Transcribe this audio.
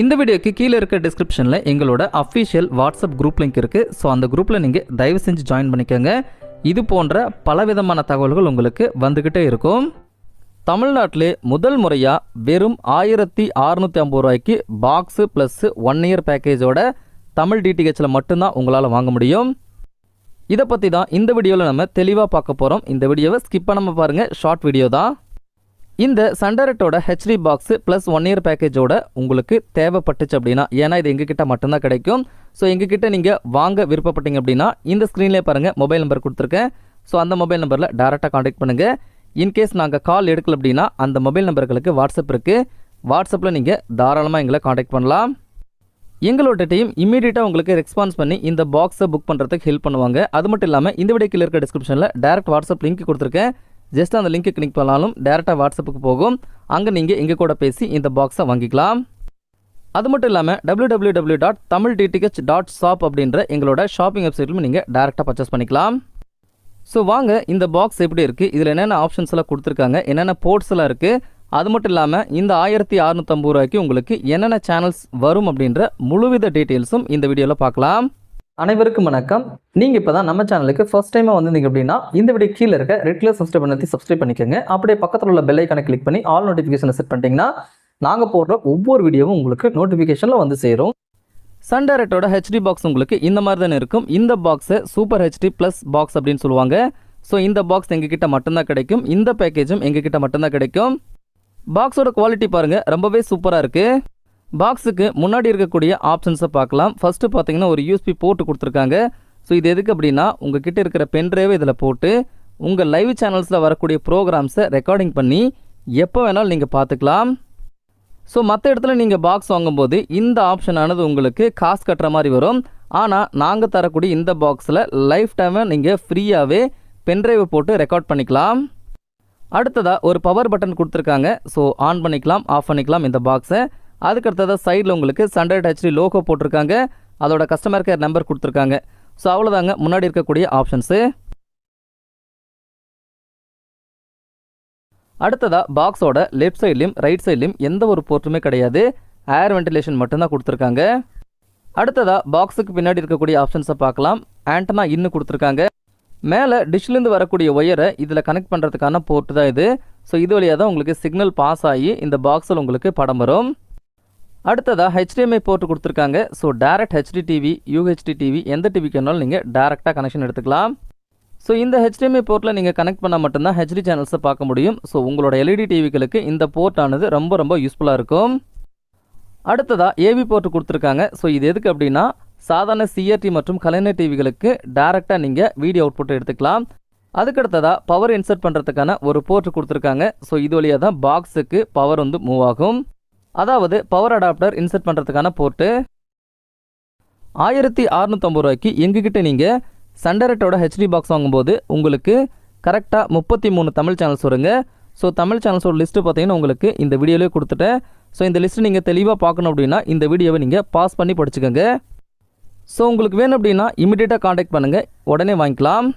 இந்த வீடியோக்கு கீழே இருக்க டிஸ்கிரிப்ஷனில் எங்களோட அஃபிஷியல் வாட்ஸ்அப் குரூப் லிங்க் இருக்குது ஸோ அந்த குரூப்பில் நீங்கள் தயவு செஞ்சு ஜாயின் பண்ணிக்கோங்க. இது போன்ற பலவிதமான தகவல்கள் உங்களுக்கு வந்துக்கிட்டே இருக்கும். தமிழ்நாட்டிலே முதல் முறையாக வெறும் ஆயிரத்தி அறுநூற்றி ஐம்பது ரூபாய்க்கு பாக்ஸு ப்ளஸ்ஸு ஒன் இயர் பேக்கேஜோட தமிழ் டிடிஹெச்சில் மட்டும்தான் உங்களால் வாங்க முடியும். இதை பற்றி தான் இந்த வீடியோவில் நம்ம தெளிவாக பார்க்க போகிறோம் இந்த வீடியோவை ஸ்கிப் பண்ணாமல் பாருங்கள் ஷார்ட் வீடியோ தான். இந்த சண்டரட்டோட HD box plus one year பேக்கேஜோட உங்களுக்கு தேவைப்பட்டுச்சு அப்படின்னா ஏன்னா இது எங்ககிட்ட மட்டும்தான் கிடைக்கும். ஸோ எங்ககிட்ட நீங்கள் வாங்க விருப்பப்பட்டீங்க அப்படின்னா இந்த ஸ்க்ரீன்லேயே பாருங்கள் மொபைல் நம்பர் கொடுத்துருக்கேன். ஸோ அந்த மொபைல் நம்பரில் டேரெக்டாக காண்டாக்ட் பண்ணுங்கள் இன்கேஸ் நாங்கள் கால் எடுக்கல அப்படின்னா அந்த மொபைல் நம்பர்களுக்கு வாட்ஸ்அப் இருக்குது வாட்ஸ்அப்பில் நீங்கள் தாராளமாக எங்களை காண்டாக்ட் பண்ணலாம். எங்களோட டீம் இமீடியட்டாக உங்களுக்கு ரெஸ்பான்ஸ் பண்ணி இந்த பாக்ஸை புக் பண்ணுறதுக்கு ஹெல்ப் பண்ணுவாங்க. அது மட்டும் இல்லாமல் இந்த வீடியோ கீழே இருக்க டிஸ்கிரிப்ஷனில் டேரக்ட் வாட்ஸ்அப் லிங்க் கொடுத்துருக்கேன். ஜஸ்ட் அந்த லிங்க்கை கிளிக் பண்ணாலும் டேரெக்டாக வாட்ஸ்அப்புக்கு போகும். அங்கே நீங்கள் எங்கள் கூட பேசி இந்த பாக்ஸை வாங்கிக்கலாம். அது மட்டும் இல்லாமல் W W W dot Tamil DTH dot shop அப்படின்ற எங்களோட ஷாப்பிங் வெப்சைட்லையும் நீங்கள் டேரெக்டாக பர்ச்சேஸ் பண்ணிக்கலாம். ஸோ வாங்க இந்த பாக்ஸ் எப்படி இருக்குது இதில் என்னென்ன ஆப்ஷன்ஸ் எல்லாம் கொடுத்துருக்காங்க? என்னென்ன போர்ட்ஸ் எல்லாம் இருக்குது அது மட்டும் இல்லாமல் இந்த ஆயிரத்தி அறுநூத்தம்பது ரூபாய்க்கு உங்களுக்கு என்னென்ன சேனல்ஸ் வரும் அப்படின்ற முழுவித டீட்டெயில்ஸும் இந்த வீடியோவில் பார்க்கலாம். அனைவருக்கும் வணக்கம். நீங்கள் இப்போ தான் நம்ம சேனலுக்கு ஃபர்ஸ்ட் டைமாக வந்திருந்தீங்க அப்படின்னா இந்த வீடியோ கீழே இருக்க ரெட் கலர் சப்ஸ்கிரைப் பண்ணி சப்ஸ்கிரைப் பண்ணிக்கோங்க. அப்படியே பக்கத்தில் உள்ள பெல் ஐக்கானை கிளிக் பண்ணி ஆல் நோட்டிஃபிகேஷனை செட் பண்ணிட்டீங்கன்னா நாங்கள் போடுற ஒவ்வொரு வீடியோவும் உங்களுக்கு நோட்டிஃபிகேஷனில் வந்து சேரும். சன் ஹெச்டி பாக்ஸ் உங்களுக்கு இந்த மாதிரி தானே இருக்கும். இந்த பாக்ஸை சூப்பர் ஹெச்டி ப்ளஸ் பாக்ஸ் அப்படின்னு சொல்லுவாங்க. ஸோ இந்த பாக்ஸ் எங்ககிட்ட மட்டும்தான் கிடைக்கும். இந்த பேக்கேஜும் எங்ககிட்ட மட்டும்தான் கிடைக்கும். பாக்ஸோட குவாலிட்டி பாருங்கள் ரொம்பவே சூப்பராக இருக்குது பாக்ஸுக்கு முன்னாடி இருக்கக்கூடிய ஆப்ஷன்ஸை பார்க்கலாம். ஃபஸ்ட்டு பார்த்தீங்கன்னா ஒரு யூஎஸ்பி போட்டு கொடுத்துருக்காங்க. ஸோ இது எதுக்கு அப்படின்னா உங்ககிட்ட இருக்கிற பென்ட்ரைவை இதில் போட்டு உங்கள் லைவ் சேனல்ஸில் வரக்கூடிய ப்ரோக்ராம்ஸை ரெக்கார்டிங் பண்ணி எப்போ வேணாலும் நீங்கள் பார்த்துக்கலாம். ஸோ மற்ற இடத்துல நீங்கள் பாக்ஸ் வாங்கும்போது இந்த ஆப்ஷனானது உங்களுக்கு காசு கட்டுற மாதிரி வரும். ஆனால் நாங்கள் தரக்கூடிய இந்த பாக்ஸில் லைஃப் டைமை நீங்கள் ஃப்ரீயாகவே பென்ட்ரைவை போட்டு ரெக்கார்ட் பண்ணிக்கலாம். அடுத்ததாக ஒரு பவர் பட்டன் கொடுத்துருக்காங்க. ஸோ ஆன் பண்ணிக்கலாம் ஆஃப் பண்ணிக்கலாம் இந்த பாக்ஸை அதுக்கு அடுத்ததாக சைடில் உங்களுக்கு சண்டர்ட் ஹெச்டி லோகோ போட்டிருக்காங்க. அதோட கஸ்டமர் கேர் நம்பர் கொடுத்துருக்காங்க. ஸோ அவ்வளோதாங்க முன்னாடி இருக்கக்கூடிய ஆப்ஷன்ஸு அடுத்ததாக பாக்ஸோட லெஃப்ட் சைட்லையும் ரைட் சைட்லையும் எந்த ஒரு போர்ட்டுமே கிடையாது. ஏர் வென்டிலேஷன் மட்டும்தான் கொடுத்துருக்காங்க. அடுத்ததாக பாக்ஸுக்கு பின்னாடி இருக்கக்கூடிய ஆப்ஷன்ஸை பார்க்கலாம். ஆண்டனா இன்னும் கொடுத்துருக்காங்க. மேலே டிஷ்லேருந்து வரக்கூடிய ஒயரை இதில் கனெக்ட் பண்ணுறதுக்கான போர்ட்டு தான் இது. ஸோ இது வழியாக தான் உங்களுக்கு சிக்னல் பாஸ் ஆகி இந்த பாக்ஸில் உங்களுக்கு படம் வரும். அடுத்ததாக ஹெச்டிஎம்ஐ போர்ட்டு கொடுத்துருக்காங்க. So direct HD TV UHD TV எந்த டிவிக்கு வேணாலும் நீங்கள் டேரெக்டாக கனெக்ஷன் எடுத்துக்கலாம். ஸோ இந்த ஹெச்டிஎம்ஐ போர்ட்டில் நீங்கள் கனெக்ட் பண்ணால் மட்டும்தான் ஹெச்டி சேனல்ஸை பார்க்க முடியும். ஸோ உங்களோட எல்இடி டிவிகளுக்கு இந்த போர்ட் ஆனது ரொம்ப ரொம்ப யூஸ்ஃபுல்லாக இருக்கும். அடுத்ததாக ஏவி போர்ட்டு கொடுத்துருக்காங்க. ஸோ இது எதுக்கு அப்படின்னா சாதாரண சிஆர்டி மற்றும் கலைஞர் டிவிகளுக்கு டேரெக்டாக நீங்கள் வீடியோ அவுட்புட் எடுத்துக்கலாம். அதுக்கடுத்ததாக பவர் இன்சர்ட் பண்ணுறதுக்கான ஒரு போர்ட் கொடுத்துருக்காங்க. ஸோ இது வழியாக தான் பாக்ஸுக்கு பவர் வந்து மூவ் ஆகும். அதாவது பவர் அடாப்டர் இன்சர்ட் பண்ணுறதுக்கான போர்ட்டு ஆயிரத்தி அறுநூத்தம்பது ரூபாய்க்கு எங்ககிட்ட நீங்கள் சண்டரட்டோட ஹெச்டி பாக்ஸ் வாங்கும்போது உங்களுக்கு கரெக்டாக முப்பத்தி மூணு தமிழ் சேனல்ஸ் வருங்க. ஸோ தமிழ் சேனல்ஸோட லிஸ்ட்டு பார்த்தீங்கன்னா உங்களுக்கு இந்த வீடியோலேயே கொடுத்துட்டேன். ஸோ இந்த லிஸ்ட்டு நீங்கள் தெளிவாக பார்க்கணும் அப்படின்னா இந்த வீடியோவை நீங்கள் பாஸ் பண்ணி படிச்சுக்கோங்க. ஸோ உங்களுக்கு வேணும் அப்படின்னா இமிடியேட்டாக காண்டாக்ட் பண்ணுங்கள் உடனே வாங்கிக்கலாம்.